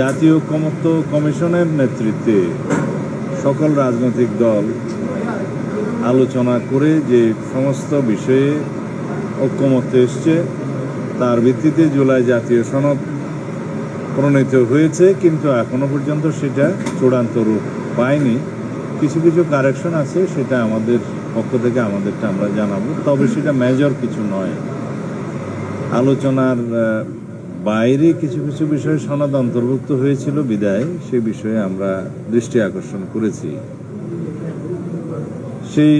জাতীয় ঐক্যমত্য কমিশনের নেতৃত্বে সকল রাজনৈতিক দল আলোচনা করে যে সমস্ত বিষয়ে ঐক্যমত্য এসছে, তার ভিত্তিতে জুলাই জাতীয় সনদ প্রণীত হয়েছে, কিন্তু এখনও পর্যন্ত সেটা চূড়ান্ত রূপ পায়নি। কিছু কিছু কারেকশন আছে, সেটা আমাদের পক্ষ থেকে আমাদেরটা আমরা জানাব, তবে সেটা মেজর কিছু নয়। আলোচনার বাইরে কিছু কিছু বিষয় সনদ অন্তর্ভুক্ত হয়েছিল বিদায়, সে বিষয়ে আমরা দৃষ্টি আকর্ষণ করেছি। সেই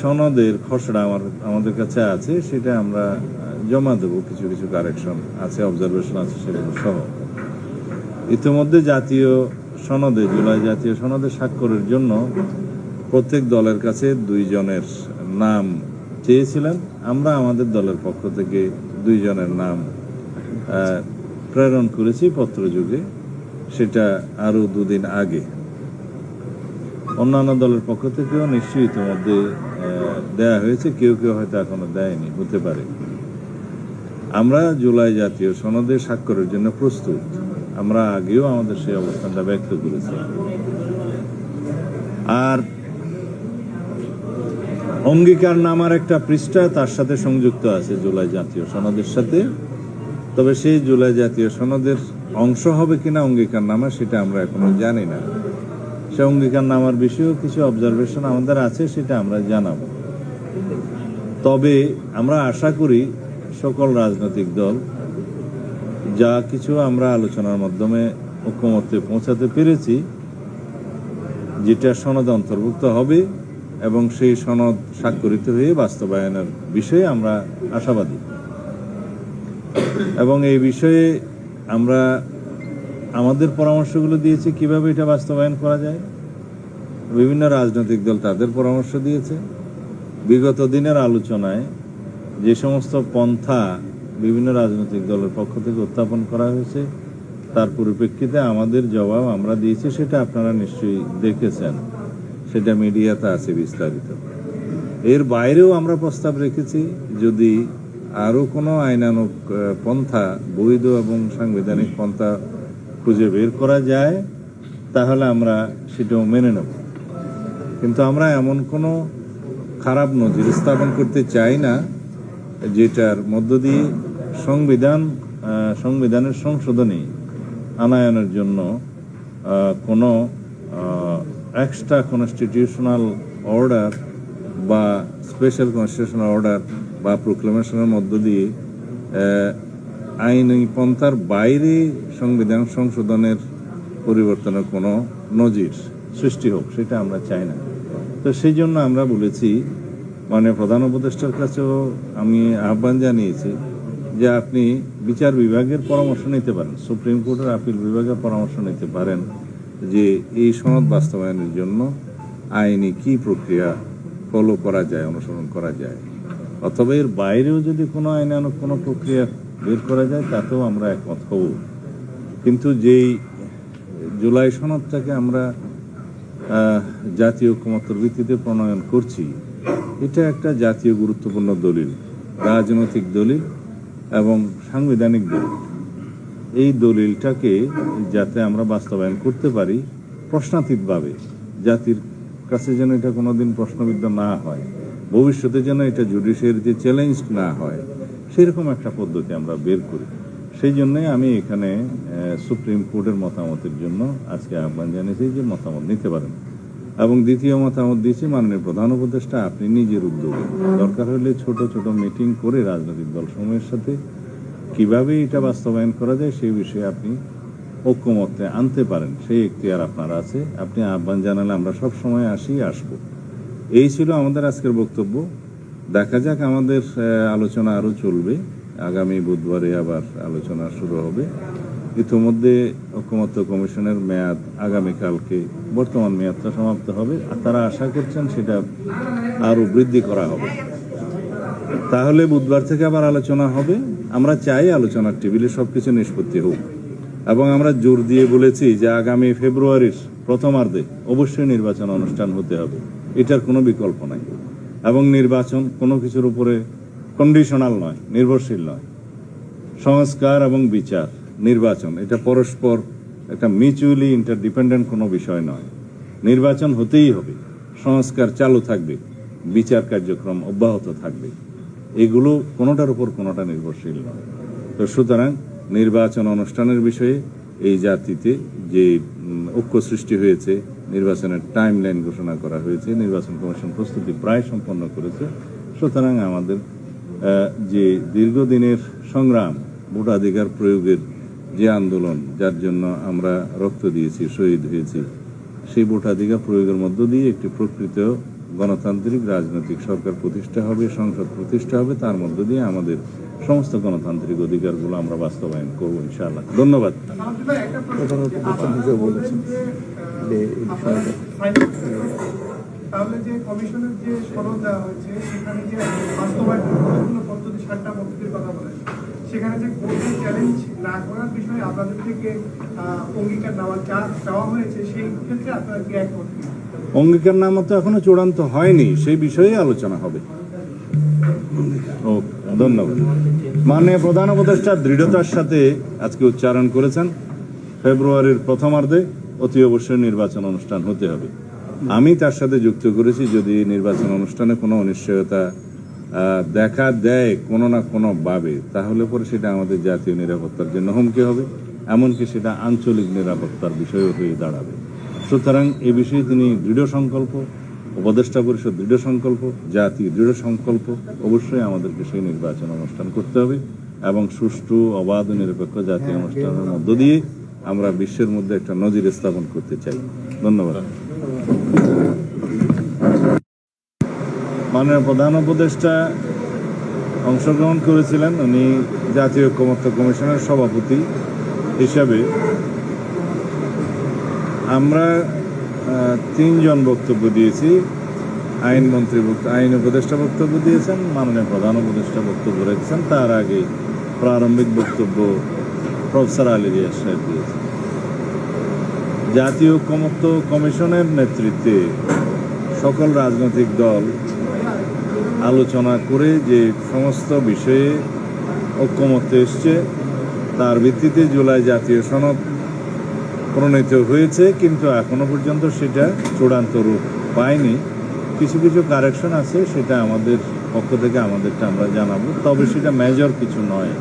সনদের খসড়া আমার, আমাদের কাছে আছে, সেটা আমরা জমা দেবো, কিছু কিছু কারেকশন আছে, অবজারভেশন আছে, সেগুলো সহ। ইতিমধ্যে জাতীয় সনদে, জুলাই জাতীয় সনদে স্বাক্ষরের জন্য প্রত্যেক দলের কাছে দুইজনের নাম চেয়েছিলেন আমরা আমাদের দলের পক্ষ থেকে দুইজনের নাম প্রেরণ করেছি পত্রযুগে, সেটা আরও দুদিন আগে। অন্যান্য দলের পক্ষ থেকেও নিশ্চয়ই ইতিমধ্যে দেয়া হয়েছে, কেউ কেউ হয়তো এখনও দেয়নি, হতে পারে। আমরা জুলাই জাতীয় সনদে স্বাক্ষরের জন্য প্রস্তুত। আমরা আগেও আমাদের সেই অবস্থানটা ব্যক্ত করেছি। আর অঙ্গীকার নামার একটা পৃষ্ঠা তার সাথে সংযুক্ত আছে জুলাই জাতীয় সনদের সাথে। তবে সেই জুলাই জাতীয় সনদের অংশ হবে কিনা অঙ্গীকার নামা সেটা আমরা এখনও জানি না। সে অঙ্গীকার নামার বিষয়েও কিছু অবজারভেশন আমাদের আছে, সেটা আমরা জানাব। তবে আমরা আশা করি সকল রাজনৈতিক দল যা কিছু আমরা আলোচনার মাধ্যমে ঐক্যমত্যে পৌঁছাতে পেরেছি, যেটা সনদ অন্তর্ভুক্ত হবে এবং সেই সনদ স্বাক্ষরিত হয়ে বাস্তবায়নের বিষয়ে আমরা আশাবাদী। এবং এই বিষয়ে আমরা আমাদের পরামর্শগুলো দিয়েছি, কীভাবে এটা বাস্তবায়ন করা যায়। বিভিন্ন রাজনৈতিক দল তাদের পরামর্শ দিয়েছে। বিগত দিনের আলোচনায় যে সমস্ত পন্থা বিভিন্ন রাজনৈতিক দলের পক্ষ থেকে উত্থাপন করা হয়েছে, তার পরিপ্রেক্ষিতে আমাদের জবাব আমরা দিয়েছি, সেটা আপনারা নিশ্চয়ই দেখেছেন। সেটা মিডিয়াতে আছে বিস্তারিত। এর বাইরেও আমরা প্রস্তাব রেখেছি, যদি আরও কোনো আইনানুক পন্থা, বৈধ এবং সাংবিধানিক পন্থা খুঁজে বের করা যায়, তাহলে আমরা সেটাও মেনে নেব। কিন্তু আমরা এমন কোনো খারাপ নজির স্থাপন করতে চাই না, যেটার মধ্য দিয়ে সংবিধান সংবিধানের সংশোধনী আনায়নের জন্য কোনো এক্সট্রা কনস্টিটিউশনাল অর্ডার বা স্পেশাল কনস্টিটিউশনাল অর্ডার বা প্রোক্লেমেশনের মধ্য দিয়ে আইনি পন্থার বাইরে সংবিধান সংশোধনের পরিবর্তনের কোনো নজির সৃষ্টি হোক, সেটা আমরা চাই না। তো সেই জন্য আমরা বলেছি মানে প্রধান উপদেষ্টার কাছেও আমি আহ্বান জানিয়েছি যে আপনি বিচার বিভাগের পরামর্শ নিতে পারেন, সুপ্রিম কোর্টের আপিল বিভাগের পরামর্শ নিতে পারেন যে এই সনদ বাস্তবায়নের জন্য আইনি কি প্রক্রিয়া ফলো করা যায়, অনুসরণ করা যায়। অথবা এর বাইরেও যদি কোনো আইনানুক কোনো প্রক্রিয়া বের করা যায়, তাতেও আমরা একমত হব। কিন্তু যেই জুলাই সনদটাকে আমরা জাতীয় ঐক্যমত্যের ভিত্তিতে প্রণয়ন করছি, এটা একটা জাতীয় গুরুত্বপূর্ণ দলিল, রাজনৈতিক দলিল এবং সাংবিধানিক দলিল। এই দলিলটাকে যাতে আমরা বাস্তবায়ন করতে পারি প্রশ্নাতীতভাবে, জাতির কাছে যেন এটা কোনোদিন প্রশ্নবিদ্ধ না হয়। ভবিষ্যতে যেন এটা জুডিশিয়ারি যে চ্যালেঞ্জ না হয়, সেরকম একটা পদ্ধতি আমরা বের করি। সেই জন্যই আমি এখানে সুপ্রিম কোর্টের মতামতের জন্য আজকে আহ্বান জানিয়েছি যে মতামত নিতে পারেন। এবং দ্বিতীয় মতামত দিয়েছি, মাননীয় প্রধান উপদেষ্টা, আপনি নিজের উদ্যোগে দরকার হলে ছোট ছোট মিটিং করে রাজনৈতিক দল দলসমূহের সাথে কীভাবে এটা বাস্তবায়ন করা যায় সেই বিষয়ে আপনি ঐক্যমত্যে আনতে পারেন। সেই এখতিয়ার আপনার আছে। আপনি আহ্বান জানালে আমরা সব সময় আসি, আসব। এই ছিল আমাদের আজকের বক্তব্য। দেখা যাক আমাদের আলোচনা আরও চলবে। আগামী বুধবারে আবার আলোচনা শুরু হবে। ইতিমধ্যে ঐক্যমত্য কমিশনের মেয়াদ আগামীকালকে, বর্তমান মেয়াদটা সমাপ্ত হবে। আর তারা আশা করছেন সেটা আরও বৃদ্ধি করা হবে। তাহলে বুধবার থেকে আবার আলোচনা হবে। আমরা চাই আলোচনার টেবিলে সব কিছু নিষ্পত্তি হোক। এবং আমরা জোর দিয়ে বলেছি যে আগামী ফেব্রুয়ারির প্রথমার্ধে অবশ্যই নির্বাচন অনুষ্ঠান হতে হবে। এটার কোনো বিকল্প নাই। এবং নির্বাচন কোনো কিছুর উপরে কন্ডিশনাল নয়, নির্ভরশীল নয়। সংস্কার এবং বিচার, নির্বাচন, এটা পরস্পর একটা মিউচুয়ালি ইন্টারডিপেন্ডেন্ট কোনো বিষয় নয়। নির্বাচন হতেই হবে, সংস্কার চালু থাকবে, বিচার কার্যক্রম অব্যাহত থাকবে। এগুলো কোনোটার উপর কোনোটা নির্ভরশীল নয়। তো সুতরাং নির্বাচন অনুষ্ঠানের বিষয়ে এই জাতিতে যে ঐক্য সৃষ্টি হয়েছে নির্বাচনের টাইম লাইন ঘোষণা করা হয়েছে, নির্বাচন কমিশন প্রস্তুতি প্রায় সম্পন্ন করেছে। সুতরাং আমাদের যে দীর্ঘদিনের সংগ্রাম, ভোটাধিকার প্রয়োগের যে আন্দোলন, যার জন্য আমরা রক্ত দিয়েছি, শহীদ হয়েছি, সেই ভোটাধিকার প্রয়োগের মধ্য দিয়ে একটি প্রকৃত গণতান্ত্রিক রাজনৈতিক সরকার প্রতিষ্ঠা হবে, সংসদ প্রতিষ্ঠা হবে, তার মধ্য দিয়ে আমাদের সমস্ত গণতান্ত্রিক অধিকারগুলো আমরা বাস্তবায়ন করব, ইনশাআল্লাহ। ধন্যবাদ। যে তাহলে যে কমিশনের যে সনদ দেওয়া হয়েছে সেখানে যে বাস্তবায়ন কতগুলো পদ্ধতি সাতটা পদ্ধতির কথা বলেন সেখানে যে কোর্টে চ্যালেঞ্জ না করার বিষয়ে আপনাদের থেকে অঙ্গীকার নেওয়া চা- চাওয়া হয়েছে সেই ক্ষেত্রে আপনারা কি একমত? অঙ্গীকার নামা তো এখনও চূড়ান্ত হয়নি সেই বিষয়ে আলোচনা হবে। ও ধন্যবাদ। মাননীয় প্রধান উপদেষ্টা দৃঢ়তার সাথে আজকে উচ্চারণ করেছেন ফেব্রুয়ারির প্রথমার্ধে। অতি অবশ্যই নির্বাচন অনুষ্ঠান হতে হবে। আমি তার সাথে যুক্ত করেছি যদি নির্বাচন অনুষ্ঠানে কোনো অনিশ্চয়তা দেখা দেয় কোনো না কোনো ভাবে, তাহলে পরে সেটা আমাদের জাতীয় নিরাপত্তার জন্য হুমকি হবে, এমনকি সেটা আঞ্চলিক নিরাপত্তার বিষয়ও হয়ে দাঁড়াবে। সুতরাং এ বিষয়ে তিনি দৃঢ় সংকল্প, উপদেষ্টা পরিষদ দৃঢ় সংকল্প, জাতি দৃঢ় সংকল্প, অবশ্যই আমাদেরকে সেই নির্বাচন অনুষ্ঠান করতে হবে এবং সুষ্ঠু, অবাধ, নিরপেক্ষ জাতীয় অনুষ্ঠানের মধ্য দিয়ে আমরা বিশ্বের মধ্যে একটা নজির স্থাপন করতে চাই। ধন্যবাদ। মাননীয় প্রধান উপদেষ্টা অংশগ্রহণ করেছিলেন। উনি জাতীয় ঐক্যমত্য কমিশনের সভাপতি হিসাবে। আমরা তিনজন বক্তব্য দিয়েছি। আইনমন্ত্রী আইন উপদেষ্টা বক্তব্য দিয়েছেন, মাননীয় প্রধান উপদেষ্টা বক্তব্য রেখেছেন। তার আগে প্রারম্ভিক বক্তব্য প্রফেসর আলী রিয়াজ সাহেব দিয়েছেন জাতীয় ঐক্যমত্য কমিশনের নেতৃত্বে সকল রাজনৈতিক দল আলোচনা করে যে সমস্ত বিষয়ে ঐক্যমত্য এসছে, তার ভিত্তিতে জুলাই জাতীয় সনদ প্রণীত হয়েছে, কিন্তু এখনও পর্যন্ত সেটা চূড়ান্ত রূপ পায়নি। কিছু কিছু কারেকশন আছে, সেটা আমাদের পক্ষ থেকে আমাদেরটা আমরা জানাব, তবে সেটা মেজর কিছু নয়।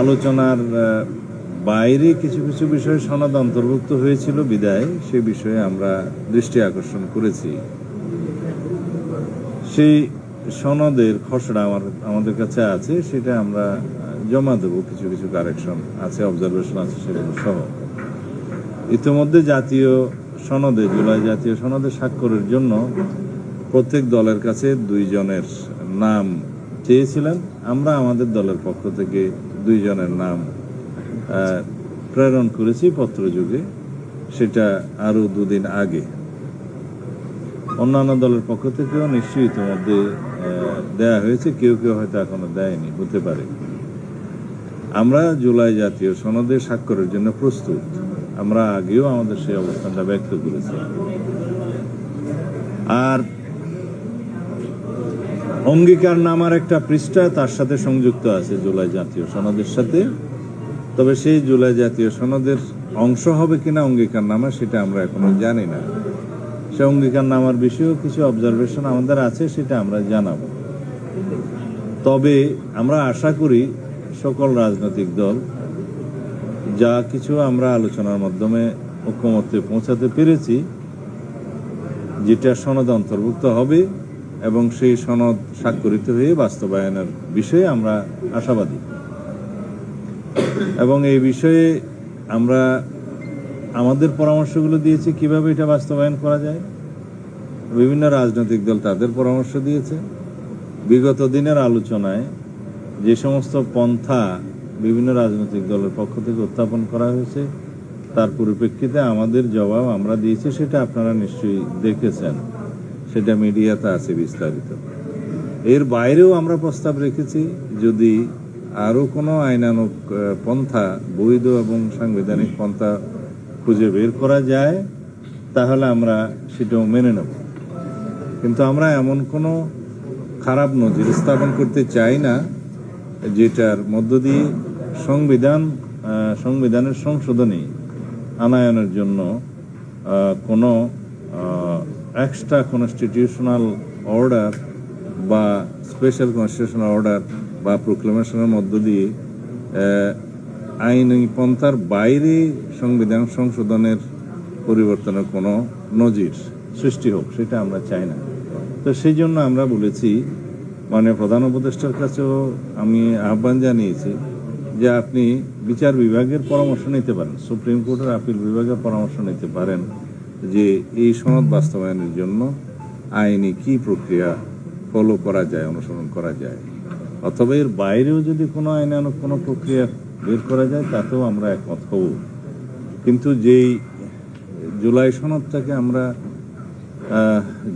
আলোচনার বাইরে কিছু কিছু বিষয়ে সনদ অন্তর্ভুক্ত হয়েছিল বিদায়, সে বিষয়ে আমরা দৃষ্টি আকর্ষণ করেছি। সেই সনদের খসড়া আমার, আমাদের কাছে আছে, সেটা আমরা জমা দেবো, কিছু কিছু কারেকশন আছে, অবজারভেশন আছে, সেগুলো সহ। ইতিমধ্যে জাতীয় সনদে, জুলাই জাতীয় সনদে স্বাক্ষরের জন্য প্রত্যেক দলের কাছে দুইজনের নাম চেয়েছিলেন। আমরা আমাদের দলের পক্ষ থেকে দুইজনের নাম প্রেরণ করেছি পত্রযুগে, সেটা আরও দুদিন আগে। অন্যান্য দলের পক্ষ থেকেও নিশ্চয়ই ইতিমধ্যে দেয়া হয়েছে, কেউ কেউ হয়তো এখনও দেয়নি, হতে পারে। আমরা জুলাই জাতীয় সনদে স্বাক্ষরের জন্য প্রস্তুত। আমরা আগেও আমাদের সেই অবস্থানটা ব্যক্ত করেছি। আর অঙ্গীকার নামার একটা পৃষ্ঠা তার সাথে সংযুক্ত আছে জুলাই জাতীয় সনদের সাথে। তবে সেই জুলাই জাতীয় সনদের অংশ হবে কিনা অঙ্গীকার নামা সেটা আমরা এখনও জানি না। সে অঙ্গীকার নামার বিষয়েও কিছু অবজারভেশন আমাদের আছে, সেটা আমরা জানাব। তবে আমরা আশা করি সকল রাজনৈতিক দল যা কিছু আমরা আলোচনার মাধ্যমে ঐক্যমত্যে পৌঁছাতে পেরেছি, যেটা সনদ অন্তর্ভুক্ত হবে এবং সেই সনদ স্বাক্ষরিত হয়ে বাস্তবায়নের বিষয়ে আমরা আশাবাদী। এবং এই বিষয়ে আমরা আমাদের পরামর্শগুলো দিয়েছি কীভাবে এটা বাস্তবায়ন করা যায়। বিভিন্ন রাজনৈতিক দল তাদের পরামর্শ দিয়েছে। বিগত দিনের আলোচনায় যে সমস্ত পন্থা বিভিন্ন রাজনৈতিক দলের পক্ষ থেকে উত্থাপন করা হয়েছে, তার পরিপ্রেক্ষিতে আমাদের জবাব আমরা দিয়েছি, সেটা আপনারা নিশ্চয়ই দেখেছেন। সেটা মিডিয়াতে আছে বিস্তারিত। এর বাইরেও আমরা প্রস্তাব রেখেছি, যদি আরও কোনো আইনানুক পন্থা, বৈধ এবং সাংবিধানিক পন্থা খুঁজে বের করা যায়, তাহলে আমরা সেটাও মেনে নেব। কিন্তু আমরা এমন কোনো খারাপ নজির স্থাপন করতে চাই না, যেটার মধ্য দিয়ে সংবিধান সংবিধানের সংশোধনী আনায়নের জন্য কোনো এক্সট্রা কনস্টিটিউশনাল অর্ডার বা স্পেশাল কনস্টিটিউশনাল অর্ডার বা প্রোক্লেমেশনের মধ্য দিয়ে আইনি পন্থার বাইরে সংবিধান সংশোধনের পরিবর্তনের কোনো নজির সৃষ্টি হোক, সেটা আমরা চাই না। তো সেই জন্য আমরা বলেছি মানে প্রধান উপদেষ্টার কাছেও আমি আহ্বান জানিয়েছি যে আপনি বিচার বিভাগের পরামর্শ নিতে পারেন, সুপ্রিম কোর্টের আপিল বিভাগের পরামর্শ নিতে পারেন। যে এই সনদ বাস্তবায়নের জন্য আইনি কি প্রক্রিয়া ফলো করা যায়, অনুসরণ করা যায়? অথবা এর বাইরেও যদি কোনো আইনানুক কোনো প্রক্রিয়া বের করা যায়, তাতেও আমরা একমত হব। কিন্তু যেই জুলাই সনদটাকে আমরা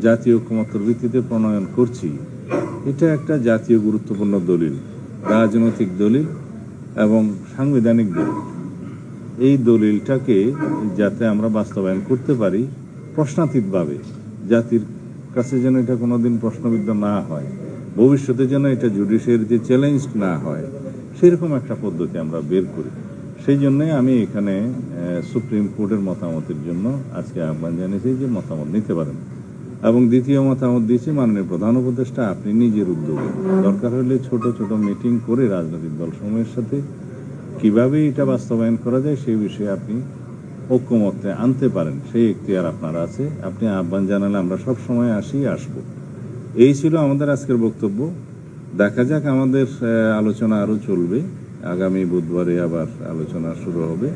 জাতীয় ঐক্যমত্যের ভিত্তিতে প্রণয়ন করছি, এটা একটা জাতীয় গুরুত্বপূর্ণ দলিল, রাজনৈতিক দলিল এবং সাংবিধানিক দলিল। এই দলিলটাকে যাতে আমরা বাস্তবায়ন করতে পারি প্রশ্নাতীতভাবে, জাতির কাছে যেন এটা কোনোদিন প্রশ্নবিদ্ধ না হয়, ভবিষ্যতে যেন এটা জুডিশিয়ারিতে চ্যালেঞ্জ না হয়, সেরকম একটা পদ্ধতি আমরা বের করি। সেই জন্যে আমি এখানে সুপ্রিম কোর্টের মতামতের জন্য আজকে আহ্বান জানিয়েছি যে মতামত নিতে পারেন। এবং দ্বিতীয় মতামত দিয়েছি, মাননীয় প্রধান উপদেষ্টা, আপনি নিজের উদ্যোগে দরকার হলে ছোট ছোট মিটিং করে রাজনৈতিক দলসমূহের সাথে কীভাবে এটা বাস্তবায়ন করা যায় সেই বিষয়ে আপনি ঐক্যমত্যে আনতে পারেন, সেই এখতিয়ার আপনার আছে। আপনি আহ্বান জানালে আমরা সব সময় আসি, আসব। এই ছিল আমাদের আজকের বক্তব্য। দেখা যাক আমাদের আলোচনা আরও চলবে। আগামী বুধবারে আবার আলোচনা শুরু হবে।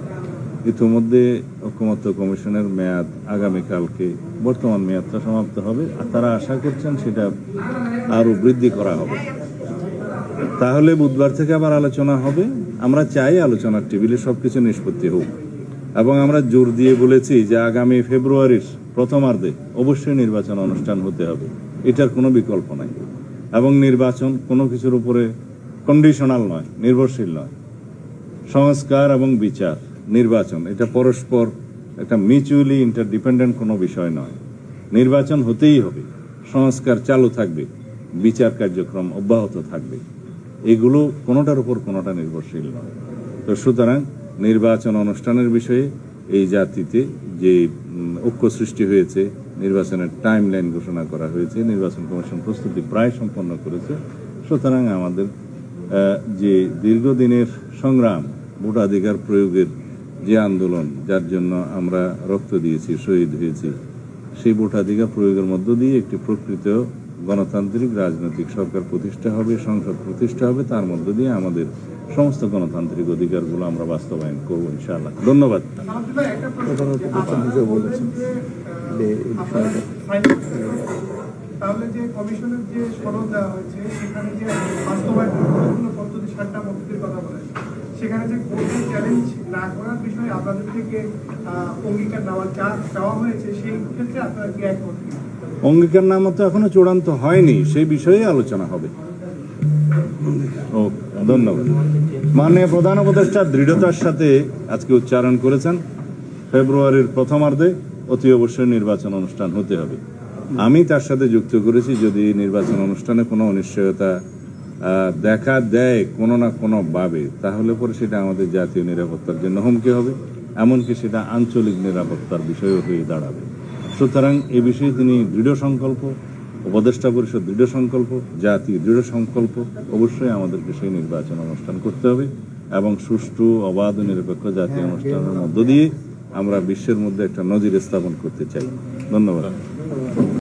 ইতিমধ্যে ঐক্যমত্য কমিশনের মেয়াদ আগামীকালকে, বর্তমান মেয়াদটা সমাপ্ত হবে। আর তারা আশা করছেন সেটা আরও বৃদ্ধি করা হবে। তাহলে বুধবার থেকে আবার আলোচনা হবে। আমরা চাই আলোচনার টেবিলে সবকিছু নিষ্পত্তি হোক। এবং আমরা জোর দিয়ে বলেছি যে আগামী ফেব্রুয়ারির প্রথমার্ধে অবশ্যই নির্বাচন অনুষ্ঠান হতে হবে। এটার কোনো বিকল্প নাই। এবং নির্বাচন কোনো কিছুর উপরে কন্ডিশনাল নয়, নির্ভরশীল নয়। সংস্কার এবং বিচার, নির্বাচন, এটা পরস্পর একটা মিউচুয়ালি ইন্টারডিপেন্ডেন্ট কোনো বিষয় নয়। নির্বাচন হতেই হবে। সংস্কার চালু থাকবে। বিচার কার্যক্রম অব্যাহত থাকবে। এগুলো কোনোটার উপর কোনোটা নির্ভরশীল নয়। তো সুতরাং নির্বাচন অনুষ্ঠানের বিষয়ে এই জাতিতে যে ঐক্য সৃষ্টি হয়েছে, নির্বাচনের টাইম লাইন ঘোষণা করা হয়েছে, নির্বাচন কমিশন প্রস্তুতি প্রায় সম্পন্ন করেছে, সুতরাং আমাদের যে দীর্ঘদিনের সংগ্রাম, ভোটাধিকার প্রয়োগের যে আন্দোলন, যার জন্য আমরা রক্ত দিয়েছি, শহীদ হয়েছি, সেই ভোটাধিকার প্রয়োগের মধ্য দিয়ে একটি প্রকৃত গণতান্ত্রিক রাজনৈতিক সরকার প্রতিষ্ঠা হবে, সংসদ প্রতিষ্ঠা হবে, তার মধ্য দিয়ে আমাদের সমস্ত গণতান্ত্রিক অধিকারগুলো আমরা বাস্তবায়ন করব ইনশাআল্লাহ। ধন্যবাদ। সেখানে যে চ্যালেঞ্জ না করার বিষয়ে আপনাদের থেকে অঙ্গীকার নেওয়া চাওয়া হয়েছে, সেই ক্ষেত্রে আপনারা কি একমত? কিনা? অঙ্গীকার নামা তো এখনও চূড়ান্ত হয়নি, সেই বিষয়ে আলোচনা হবে। ও ধন্যবাদ। মাননীয় প্রধান উপদেষ্টা দৃঢ়তার সাথে আজকে উচ্চারণ করেছেন। ফেব্রুয়ারির প্রথমার্ধে অতি অবশ্যই নির্বাচন অনুষ্ঠান হতে হবে। আমি তার সাথে যুক্ত করেছি, যদি নির্বাচন অনুষ্ঠানে কোনো অনিশ্চয়তা দেখা দেয় কোনো না কোনো ভাবে তাহলে পরে সেটা আমাদের জাতীয় নিরাপত্তার জন্য হুমকি হবে। এমনকি সেটা আঞ্চলিক নিরাপত্তার বিষয়ও হয়ে দাঁড়াবে। সুতরাং এ বিষয়ে তিনি দৃঢ় সংকল্প উপদেষ্টা পরিষদ দৃঢ় সংকল্প জাতি দৃঢ় সংকল্প অবশ্যই আমাদেরকে সেই নির্বাচন অনুষ্ঠান করতে হবে এবং সুষ্ঠু অবাধ নিরপেক্ষ জাতীয় অনুষ্ঠানের মধ্য দিয়ে আমরা বিশ্বের মধ্যে একটা নজির স্থাপন করতে চাই। ধন্যবাদ।